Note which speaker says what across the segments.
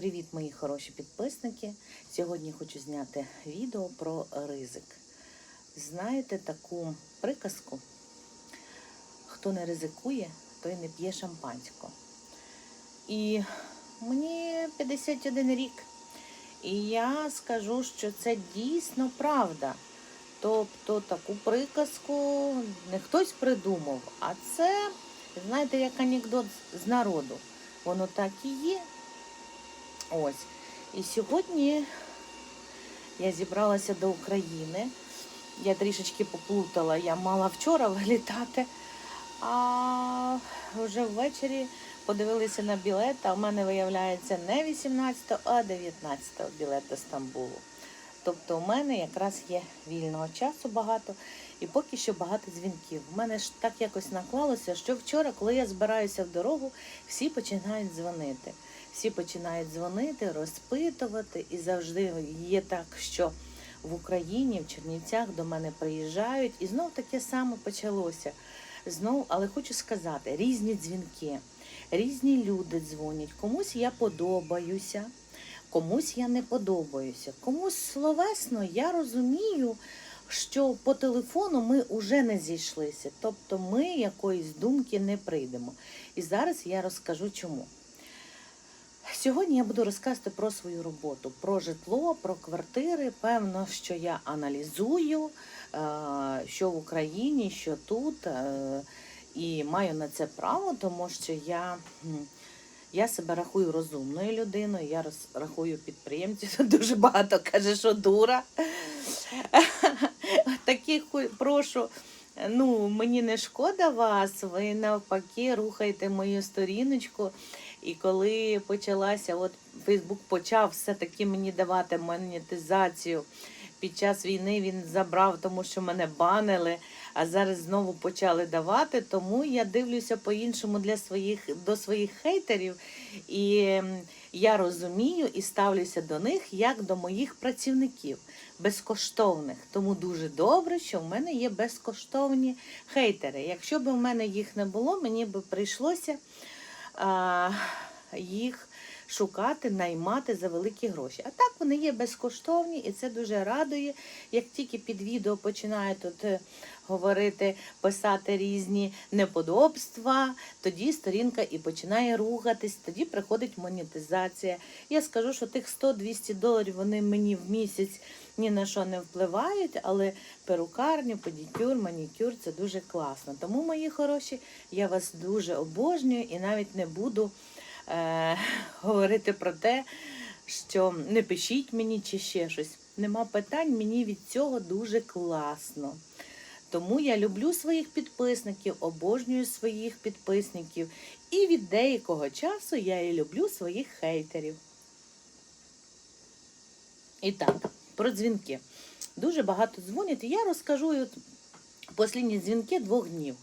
Speaker 1: Привіт, мої хороші підписники! Сьогодні хочу зняти відео про ризик. Знаєте таку приказку? Хто не ризикує, той не п'є шампанського. І мені 51 рік. І я скажу, що це дійсно правда. Тобто таку приказку не хтось придумав, а це, знаєте, як анекдот з народу. Воно так і є. Ось. І сьогодні я зібралася до України. Я трішечки поплутала. Я мала вчора вилітати, а вже ввечері подивилися на білет, а в мене виявляється не 18, а 19 білет до Стамбулу. Тобто у мене якраз є вільного часу багато і поки що багато дзвінків. У мене ж так якось наклалося, що вчора, коли я збираюся в дорогу, всі починають дзвонити. Всі починають дзвонити, розпитувати, і завжди є так, що в Україні, в Чернівцях до мене приїжджають, і знов таке саме почалося. Знов, але хочу сказати, різні дзвінки, різні люди дзвонять. Комусь я подобаюся, комусь я не подобаюся. Комусь словесно я розумію, що по телефону ми вже не зійшлися, тобто ми якоїсь думки не прийдемо. І зараз я розкажу чому. Сьогодні я буду розказувати про свою роботу, про житло, про квартири. Певно, що я аналізую, е, що в Україні, що тут, е, і маю на це право, тому що я, я себе рахую розумною людиною, я рахую підприємців. Дуже багато каже, що дура. Таких прошу. Ну, мені не шкода вас, ви навпаки рухайте мою сторіночку. І коли почалася, от Фейсбук почав все-таки мені давати монетизацію. Під час війни він забрав, тому що мене банили, а зараз знову почали давати. Тому я дивлюся по-іншому для своїх до своїх хейтерів. І я розумію і ставлюся до них як до моїх працівників безкоштовних. Тому дуже добре, що в мене є безкоштовні хейтери. Якщо б в мене їх не було, мені б прийшлося їх шукати, наймати за великі гроші. А так вони є безкоштовні, і це дуже радує. Як тільки під відео починає тут е, говорити, писати різні неподобства, тоді сторінка і починає рухатись, тоді приходить монетизація. Я скажу, що тих 100-200 доларів вони мені в місяць ні на що не впливають, але перукарню, педикюр, манікюр це дуже класно. Тому, мої хороші, я вас дуже обожнюю і навіть не буду е, говорити про те, що не пишіть мені чи ще щось. Нема питань, мені від цього дуже класно. Тому я люблю своїх підписників, обожнюю своїх підписників. І від деякого часу я і люблю своїх хейтерів. І так, про дзвінки. Дуже багато дзвонять, і я розкажу от послідні дзвінки двох днів.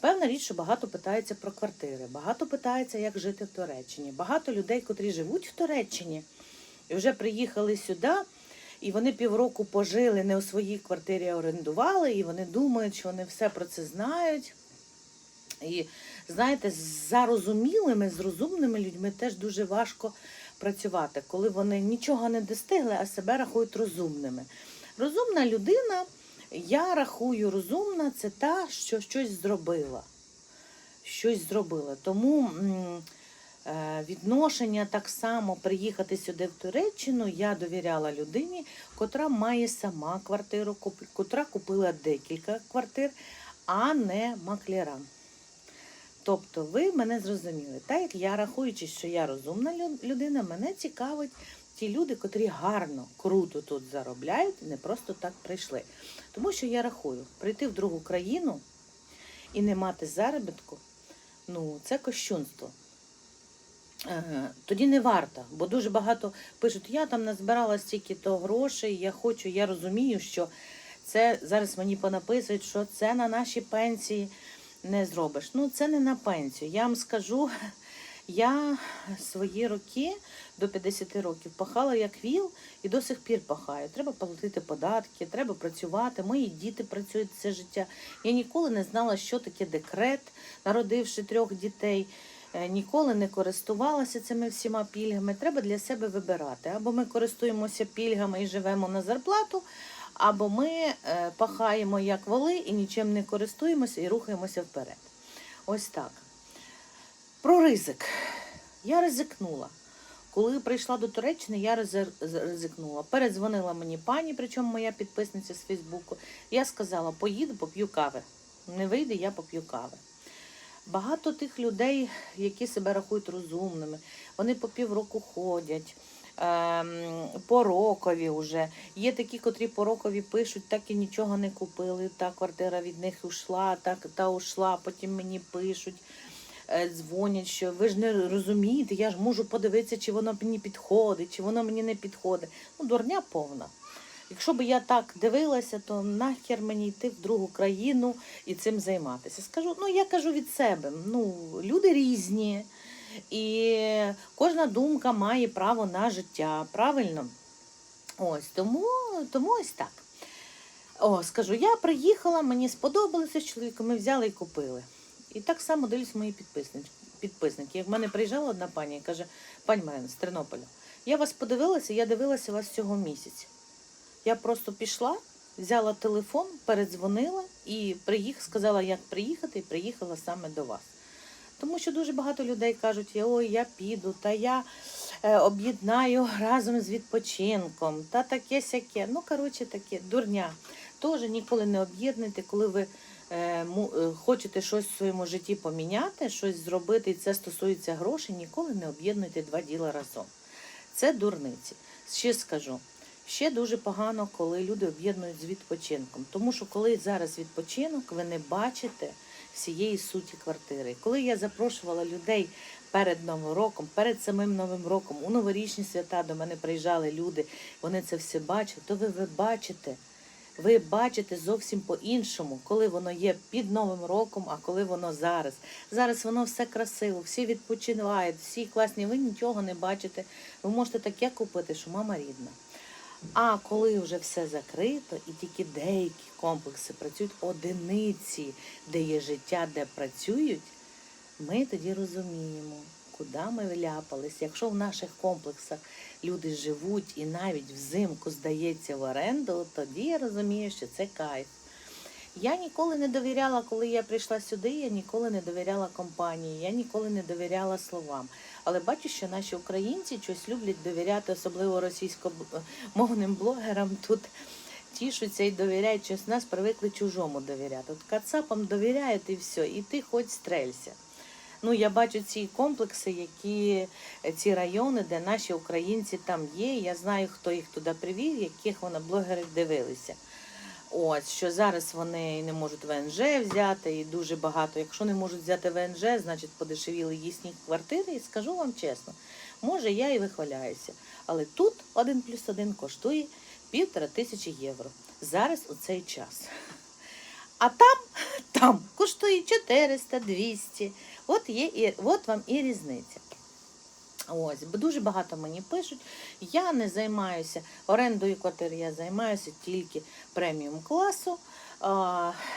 Speaker 1: Певна річ, що багато питається про квартири, багато питається, як жити в Туреччині. Багато людей, котрі живуть в Туреччині і вже приїхали сюди, і вони півроку пожили, не у своїй квартирі а орендували, і вони думають, що вони все про це знають. І знаєте, з зарозумілими, з розумними людьми теж дуже важко працювати, коли вони нічого не достигли, а себе рахують розумними. Розумна людина, я рахую, розумна це та, що щось зробила. Щось зробила. Тому е, відношення так само приїхати сюди в Туреччину я довіряла людині, котра має сама квартиру, котра купила декілька квартир, а не маклерам. Тобто ви мене зрозуміли. Так як я рахуючи, що я розумна людина, мене цікавить ті люди, котрі гарно, круто тут заробляють не просто так прийшли. Тому що я рахую, прийти в другу країну і не мати заробітку, ну це кощунство. Тоді не варто, бо дуже багато пишуть, я там назбирала стільки то грошей, я хочу, я розумію, що це зараз мені понаписують, що це на наші пенсії не зробиш. Ну, це не на пенсію. Я вам скажу, я свої роки до 50 років пахала як віл і до сих пір пахаю. Треба платити податки, треба працювати. Мої діти працюють все життя. Я ніколи не знала, що таке декрет, народивши трьох дітей. е, ніколи не користувалася цими всіма пільгами. Треба для себе вибирати. Або ми користуємося пільгами і живемо на зарплату, або ми е, пахаємо як воли і нічим не користуємося і рухаємося вперед. Ось так. Про ризик. Я ризикнула. Коли прийшла до Туреччини, я ризикнула. Передзвонила мені пані, причому моя підписниця з Фейсбуку. Я сказала, поїду, поп'ю кави. Не вийде, я поп'ю кави. Багато тих людей, які себе рахують розумними, вони по півроку ходять. Ем, По рокові вже. Є такі, котрі по рокові пишуть, так і нічого не купили. Та квартира від них ушла, так та ушла, потім мені пишуть е, дзвонять, що ви ж не розумієте, я ж можу подивитися, чи воно мені підходить, чи воно мені не підходить. Ну, дурня повна. Якщо б я так дивилася, то нахер мені йти в другу країну і цим займатися. Скажу, ну я кажу від себе. Ну, люди різні, і кожна думка має право на життя. Правильно? Ось тому, тому ось так. О, скажу, я приїхала, мені сподобалося з чоловіком, ми взяли і купили. І так само дивлюсь мої підписники. підписники. В мене приїжджала одна пані і каже, пані Марина, з Тернополя, я вас подивилася, я дивилася вас цього місяця. Я просто пішла, взяла телефон, передзвонила і приїх, сказала, як приїхати, і приїхала саме до вас. Тому що дуже багато людей кажуть, ой, я піду, та я е, об'єднаю разом з відпочинком, та таке сяке. Ну, коротше, таке, дурня. Теж ніколи не об'єднуйте, коли ви е, е, хочете щось в своєму житті поміняти, щось зробити, і це стосується грошей, ніколи не об'єднуйте два діла разом. Це дурниці. Ще скажу. Ще дуже погано, коли люди об'єднують з відпочинком. Тому що коли зараз відпочинок, ви не бачите всієї суті квартири. Коли я запрошувала людей перед Новим роком, перед самим Новим роком, у новорічні свята до мене приїжджали люди, вони це все бачили, то ви, ви бачите. Ви бачите зовсім по-іншому, коли воно є під Новим роком, а коли воно зараз. Зараз воно все красиво, всі відпочивають, всі класні. Ви нічого не бачите. Ви можете таке купити, що мама рідна. А коли вже все закрито, і тільки деякі комплекси працюють одиниці, де є життя, де працюють, ми тоді розуміємо, куди ми вляпались. Якщо в наших комплексах люди живуть і навіть взимку здається в оренду, тоді я розумію, що це кайф. Я ніколи не довіряла, коли я прийшла сюди, я ніколи не довіряла компанії, я ніколи не довіряла словам. Але бачу, що наші українці щось люблять довіряти, особливо російськомовним блогерам тут тішуться і довіряють, щось нас привикли чужому довіряти. От кацапам довіряють і все, і ти хоч стрелься. Ну, я бачу ці комплекси, які ці райони, де наші українці там є. Я знаю, хто їх туди привів, яких вони блогери дивилися. Ось що зараз вони не можуть ВНЖ взяти, і дуже багато. Якщо не можуть взяти ВНЖ, значить подешевіли їхні квартири. І скажу вам чесно, може я і вихваляюся. Але тут один плюс один коштує півтора тисячі євро. Зараз у цей час. А там, там коштує 400, 200. От є і от вам і різниця. Ось, дуже багато мені пишуть. Я не займаюся орендою квартири, я займаюся тільки преміум класу.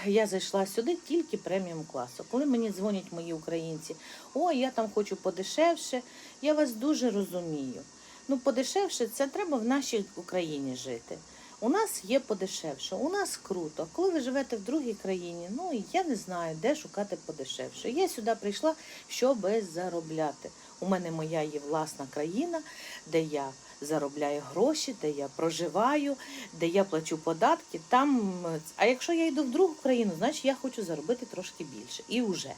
Speaker 1: Я зайшла сюди тільки преміум класу. Коли мені дзвонять мої українці, ой, я там хочу подешевше, я вас дуже розумію. Ну, подешевше це треба в нашій Україні жити. У нас є подешевше, у нас круто. Коли ви живете в другій країні, ну я не знаю, де шукати подешевше. Я сюди прийшла, щоб заробляти. У мене моя є власна країна, де я заробляю гроші, де я проживаю, де я плачу податки. Там, а якщо я йду в другу країну, значить я хочу заробити трошки більше. І вже.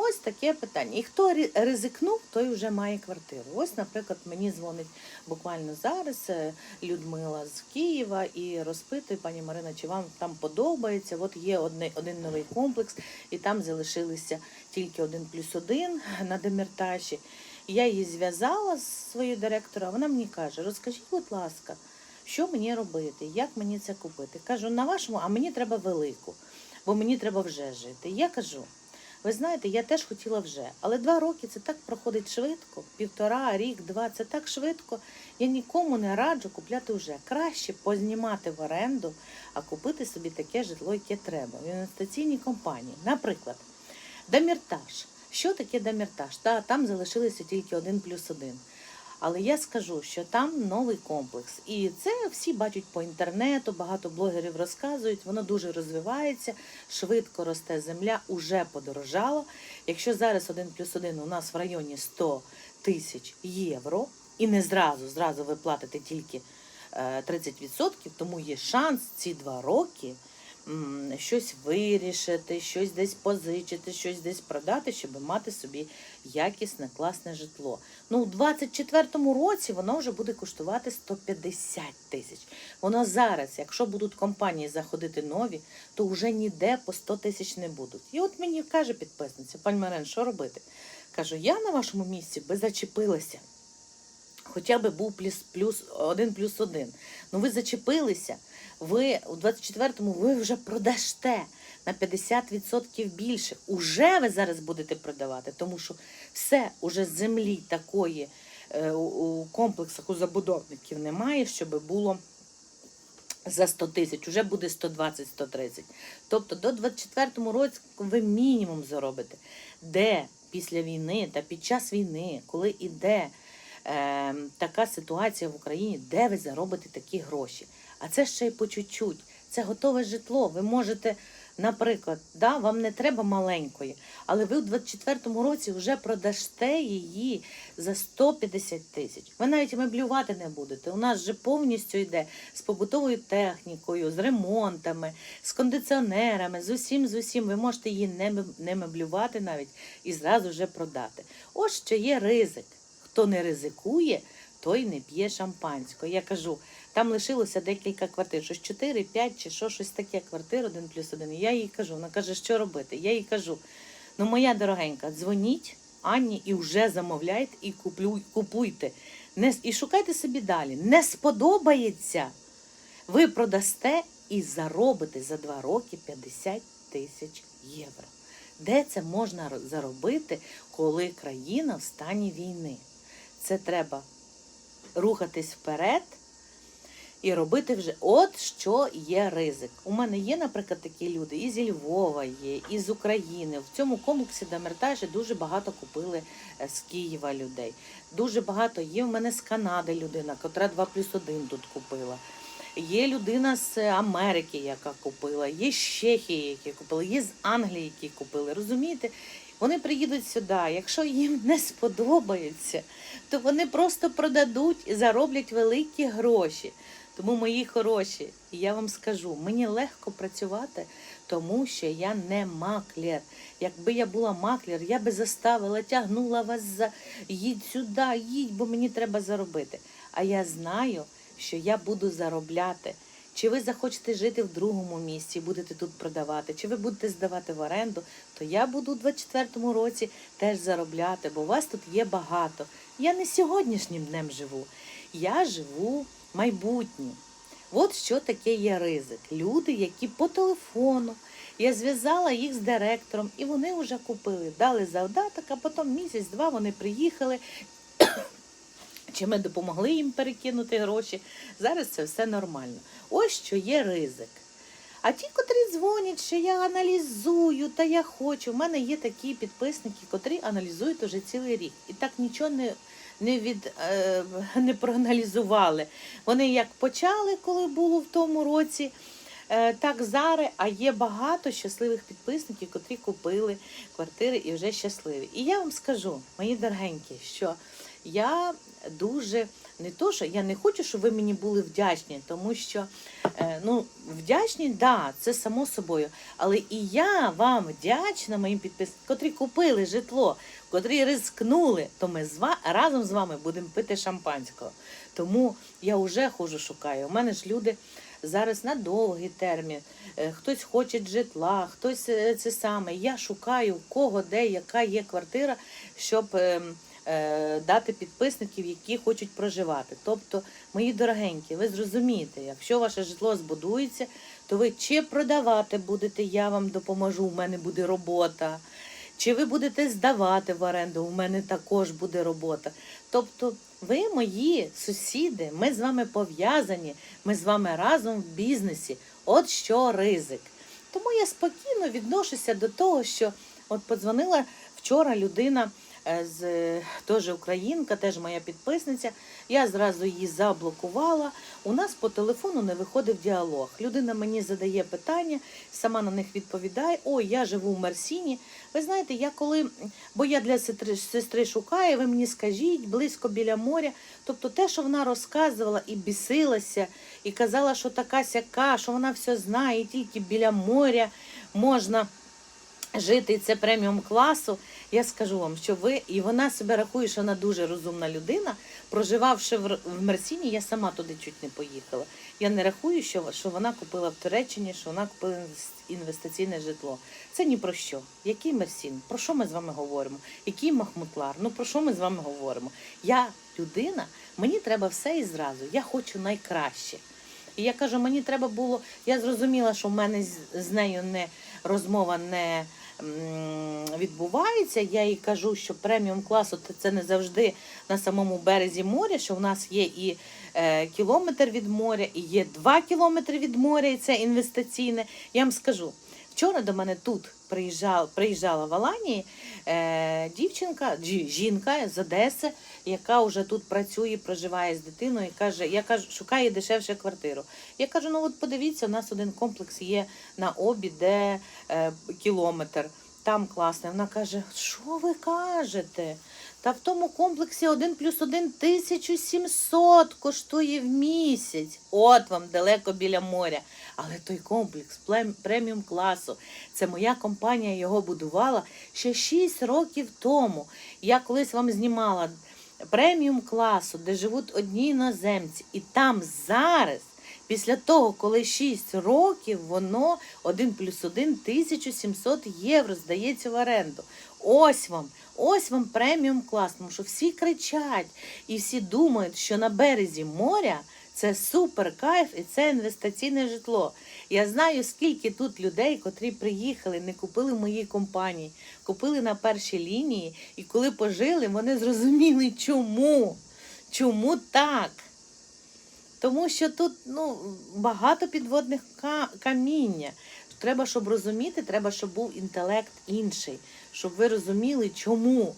Speaker 1: Ось таке питання. І хто ризикнув, той вже має квартиру. Ось, наприклад, мені дзвонить буквально зараз е, Людмила з Києва і розпитує, пані Марина, чи вам там подобається? От є одне, один новий комплекс, і там залишилися тільки один плюс один на Демірташі. І Я її зв'язала з своєю директором, вона мені каже: розкажіть, будь ласка, що мені робити, як мені це купити? Кажу, на вашому, а мені треба велику, бо мені треба вже жити. Я кажу. Ви знаєте, я теж хотіла вже, але два роки це так проходить швидко, півтора, рік, два, це так швидко. Я нікому не раджу купляти вже. Краще познімати в оренду, а купити собі таке житло, яке треба. В інвестиційній компанії. Наприклад, Даміртаж. Що таке Даміртаж? Та, там залишилося тільки один плюс один. Але я скажу, що там новий комплекс. І це всі бачать по інтернету, багато блогерів розказують, воно дуже розвивається, швидко росте земля, уже подорожало. Якщо зараз один плюс один у нас в районі 100 тисяч євро, і не зразу, зразу ви платите тільки е, 30%, тому є шанс ці два роки щось вирішити, щось десь позичити, щось десь продати, щоб мати собі якісне, класне житло. Ну, у 24-му році воно вже буде коштувати 150 тисяч. Воно зараз, якщо будуть компанії заходити нові, то вже ніде по 100 тисяч не будуть. І от мені каже підписниця, пані Марен, що робити? Кажу, я на вашому місці би зачепилася. Хоча б був плюс, плюс один плюс один. Ну ви зачепилися. Ви у 24-му ви вже продасте на 50% більше. Уже ви зараз будете продавати, тому що все уже землі такої е, у, комплексах у забудовників немає, щоб було за 100 тисяч, уже буде 120-130. Тобто до 24-му році ви мінімум заробите. Де після війни та під час війни, коли іде е, така ситуація в Україні, де ви заробите такі гроші? А це ще й по чуть-чуть. Це готове житло. Ви можете, наприклад, да, вам не треба маленької, але ви у 24-му році вже продасте її за 150 тисяч. Ви навіть меблювати не будете. У нас же повністю йде з побутовою технікою, з ремонтами, з кондиціонерами, з усім, з усім. Ви можете її не, меблювати навіть і зразу вже продати. Ось що є ризик. Хто не ризикує, той не п'є шампанського. Я кажу, там лишилося декілька квартир, щось 4, 5 чи що, щось таке квартир, один плюс один. І я їй кажу, вона каже, що робити? Я їй кажу: ну, моя дорогенька, дзвоніть Анні і вже замовляйте і куплю, купуйте. Не, і шукайте собі далі. Не сподобається. Ви продасте і заробите за два роки 50 тисяч євро. Де це можна заробити, коли країна в стані війни? Це треба рухатись вперед і робити вже от що є ризик. У мене є, наприклад, такі люди, і зі Львова є, і з України. В цьому комплексі Демертажі дуже багато купили е, з Києва людей. Дуже багато є в мене з Канади людина, котра 2 плюс 1 тут купила. Є людина з Америки, яка купила, є з Чехії, які купили, є з Англії, які купили. Розумієте? Вони приїдуть сюди. Якщо їм не сподобається, то вони просто продадуть і зароблять великі гроші. Тому, мої хороші, я вам скажу, мені легко працювати, тому що я не маклер. Якби я була маклер, я би заставила, тягнула вас за їдь сюди, їдь, бо мені треба заробити. А я знаю, що я буду заробляти. Чи ви захочете жити в другому місці, будете тут продавати, чи ви будете здавати в оренду, то я буду у 24-му році теж заробляти, бо у вас тут є багато. Я не сьогоднішнім днем живу, я живу майбутнім. От що таке є ризик. Люди, які по телефону. Я зв'язала їх з директором, і вони вже купили, дали завдаток, а потім місяць-два вони приїхали. Чи ми допомогли їм перекинути гроші? Зараз це все нормально. Ось що є ризик. А ті, котрі дзвонять, що я аналізую, та я хочу. У мене є такі підписники, котрі аналізують уже цілий рік. І так нічого не, не, від, е, не проаналізували. Вони як почали, коли було в тому році, е, так зараз, а є багато щасливих підписників, котрі купили квартири і вже щасливі. І я вам скажу, мої дорогенькі, що я дуже не то, що я не хочу, щоб ви мені були вдячні, тому що е, ну, вдячні, да, це само собою. Але і я вам вдячна моїм підписникам, котрі купили житло, котрі ризикнули, то ми з ва- разом з вами будемо пити шампанського. Тому я вже хожу шукаю. У мене ж люди зараз на довгий термін. Е, Хтось хоче житла, хтось е, це саме. Я шукаю в кого, де, яка є квартира, щоб ем, дати підписників, які хочуть проживати. Тобто, мої дорогенькі, ви зрозумієте, якщо ваше житло збудується, то ви чи продавати будете, я вам допоможу, у мене буде робота. Чи ви будете здавати в оренду, у мене також буде робота. Тобто, ви мої сусіди, ми з вами пов'язані, ми з вами разом в бізнесі. От що ризик. Тому я спокійно відношуся до того, що от подзвонила Вчора людина е, з е, теж українка, теж моя підписниця. Я зразу її заблокувала. У нас по телефону не виходив діалог. Людина мені задає питання, сама на них відповідає. Ой, я живу в Мерсіні. Ви знаєте, я коли, бо я для сестри, сестри шукаю, ви мені скажіть, близько біля моря. Тобто те, що вона розказувала і бісилася, і казала, що така сяка, що вона все знає, і тільки біля моря можна жити, і це преміум класу. Я скажу вам, що ви, і вона себе рахує, що вона дуже розумна людина. Проживавши в, Мерсіні, я сама туди чуть не поїхала. Я не рахую, що, що вона купила в Туреччині, що вона купила інвестиційне житло. Це ні про що. Який Мерсін? Про що ми з вами говоримо? Який Махмутлар? Ну про що ми з вами говоримо? Я людина, мені треба все і зразу. Я хочу найкраще. І я кажу, мені треба було. Я зрозуміла, що в мене з, з нею не розмова не відбувається. Я їй кажу, що преміум класу це не завжди на самому березі моря, що в нас є і е, кілометр від моря, і є два кілометри від моря, і це інвестиційне. Я вам скажу. Вчора до мене тут приїжджала, приїжджала в Аланії е, дівчинка, жінка з Одеси, яка вже тут працює, проживає з дитиною, і каже, я кажу, шукає дешевше квартиру. Я кажу, ну от подивіться, у нас один комплекс є на обі, де е, кілометр. Там класний. Вона каже, що ви кажете? Та в тому комплексі 1 плюс 1 1700 коштує в місяць. От вам далеко біля моря. Але той комплекс преміум класу, це моя компанія його будувала ще 6 років тому. Я колись вам знімала преміум класу, де живуть одні іноземці, і там зараз. Після того, коли 6 років, воно 1 плюс 1 1700 євро здається в оренду. Ось вам, ось вам преміум клас, тому що всі кричать і всі думають, що на березі моря це супер кайф і це інвестиційне житло. Я знаю, скільки тут людей, котрі приїхали, не купили в моїй компанії, купили на першій лінії, і коли пожили, вони зрозуміли, чому. Чому так? Тому що тут ну, багато підводних каміння. Треба, щоб розуміти, треба, щоб був інтелект інший, щоб ви розуміли, чому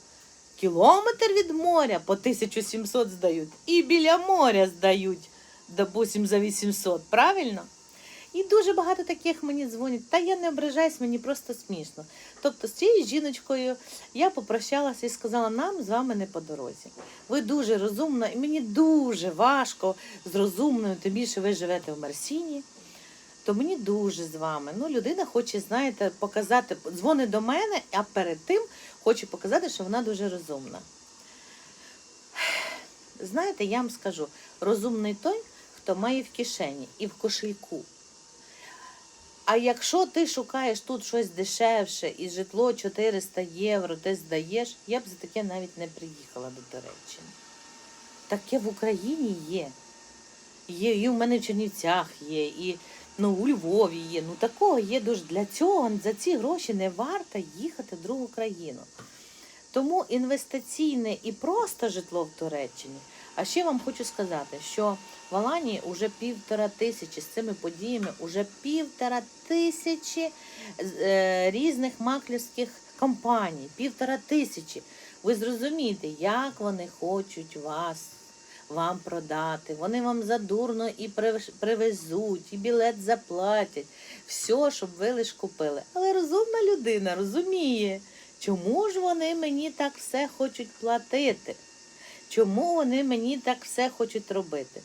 Speaker 1: кілометр від моря по 1700 здають, і біля моря здають, допустим, за 800, правильно? І дуже багато таких мені дзвонять. Та я не ображаюсь, мені просто смішно. Тобто з цією жіночкою я попрощалася і сказала, нам з вами не по дорозі. Ви дуже розумна, і мені дуже важко з розумною, тим більше ви живете в Марсіні. То мені дуже з вами. Ну, людина хоче, знаєте, показати, дзвонить до мене, а перед тим хоче показати, що вона дуже розумна. Знаєте, я вам скажу, розумний той, хто має в кишені і в кошельку. А якщо ти шукаєш тут щось дешевше і житло 400 євро, ти здаєш, я б за таке навіть не приїхала до Туреччини. Таке в Україні є. Є, і в мене в Чернівцях є, і ну, у Львові є. Ну такого є дуже. Для цього за ці гроші не варто їхати в другу країну. Тому інвестиційне і просто житло в Туреччині. А ще вам хочу сказати, що в Аланії вже півтора тисячі з цими подіями, уже півтора тисячі е, різних маклерських компаній, півтора тисячі. Ви зрозумієте, як вони хочуть вас вам продати. Вони вам задурно і привезуть, і білет заплатять. Все, щоб ви лиш купили. Але розумна людина розуміє, чому ж вони мені так все хочуть платити? Чому вони мені так все хочуть робити?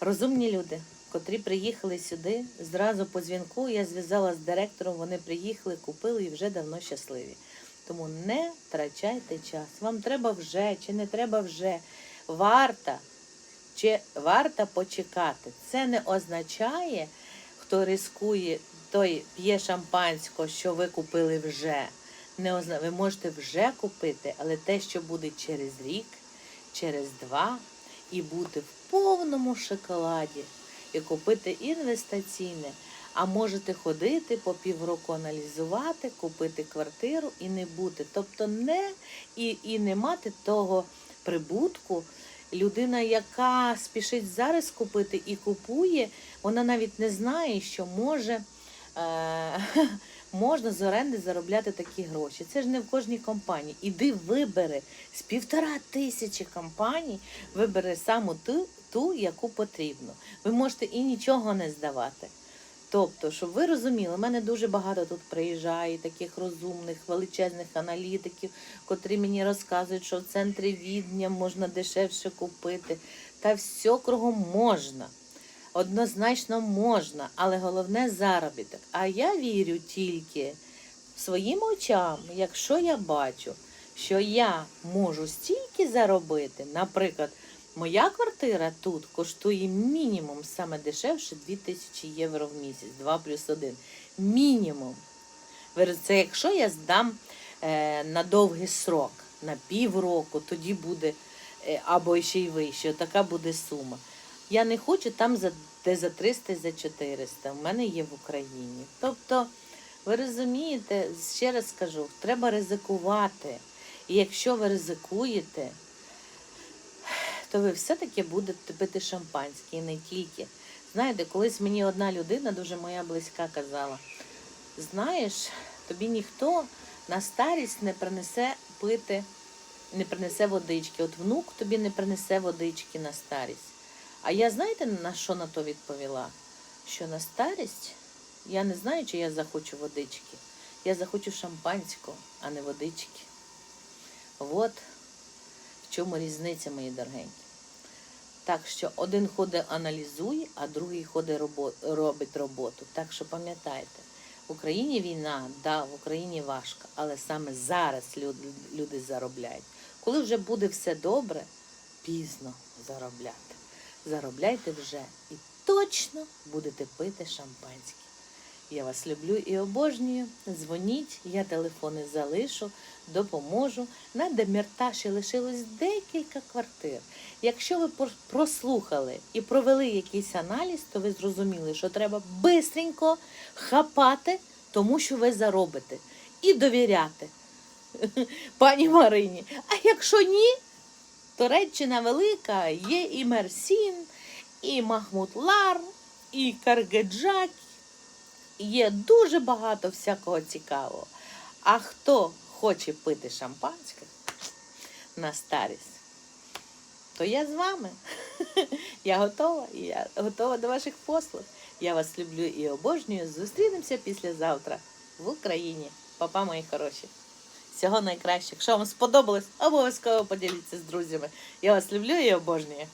Speaker 1: Розумні люди, котрі приїхали сюди, зразу по дзвінку я зв'язала з директором, вони приїхали, купили і вже давно щасливі. Тому не втрачайте час. Вам треба вже чи не треба вже. Варто чи варто почекати. Це не означає, хто рискує, той п'є шампанського, що ви купили вже. Не озна... Ви можете вже купити, але те, що буде через рік, через два, і бути в повному шоколаді, і купити інвестиційне. А можете ходити по півроку аналізувати, купити квартиру і не бути. Тобто не і, і не мати того прибутку. Людина, яка спішить зараз купити і купує, вона навіть не знає, що може е- можна з оренди заробляти такі гроші. Це ж не в кожній компанії. Іди вибери з півтора тисячі компаній, вибери саму ту, ту, яку потрібно. Ви можете і нічого не здавати. Тобто, щоб ви розуміли, у мене дуже багато тут приїжджає таких розумних, величезних аналітиків, котрі мені розказують, що в центрі відня можна дешевше купити. Та все кругом можна. Однозначно можна, але головне заробіток. А я вірю тільки своїм очам, якщо я бачу, що я можу стільки заробити, наприклад, моя квартира тут коштує мінімум саме дешевше 2000 євро в місяць, 2 плюс 1. Мінімум. Це якщо я здам е, на довгий срок, на півроку, тоді буде е, або ще й вище, така буде сума. Я не хочу там за, де за 300, за 400. У мене є в Україні. Тобто, ви розумієте, ще раз скажу, треба ризикувати. І якщо ви ризикуєте, то ви все-таки будете пити шампанське і не тільки. Знаєте, колись мені одна людина, дуже моя близька, казала: знаєш, тобі ніхто на старість не принесе пити, не принесе водички. От внук тобі не принесе водички на старість. А я знаєте, на що на то відповіла? Що на старість я не знаю, чи я захочу водички. Я захочу шампанського, а не водички. От в чому різниця, мої дорогенькі. Так що один ходить аналізує, а другий ходить робить роботу. Так що пам'ятайте, в Україні війна, да, в Україні важко, але саме зараз люди заробляють. Коли вже буде все добре, пізно заробляти. Заробляйте вже і точно будете пити шампанське. Я вас люблю і обожнюю. Дзвоніть, я телефони залишу, допоможу. На Демірташі лишилось декілька квартир. Якщо ви прослухали і провели якийсь аналіз, то ви зрозуміли, що треба бистренько хапати, тому що ви заробите, і довіряти пані Марині. А якщо ні, Туреччина велика, є і Мерсін, і Махмутлар, і Каргеджак. Є дуже багато всякого цікавого. А хто хоче пити шампанське на старість, то я з вами. Я готова, я готова до ваших послуг. Я вас люблю і обожнюю. Зустрінемося післязавтра в Україні. Папа, мої хороші. Всього найкращого. Якщо вам сподобалось, обов'язково поділіться з друзями. Я вас люблю і обожнюю.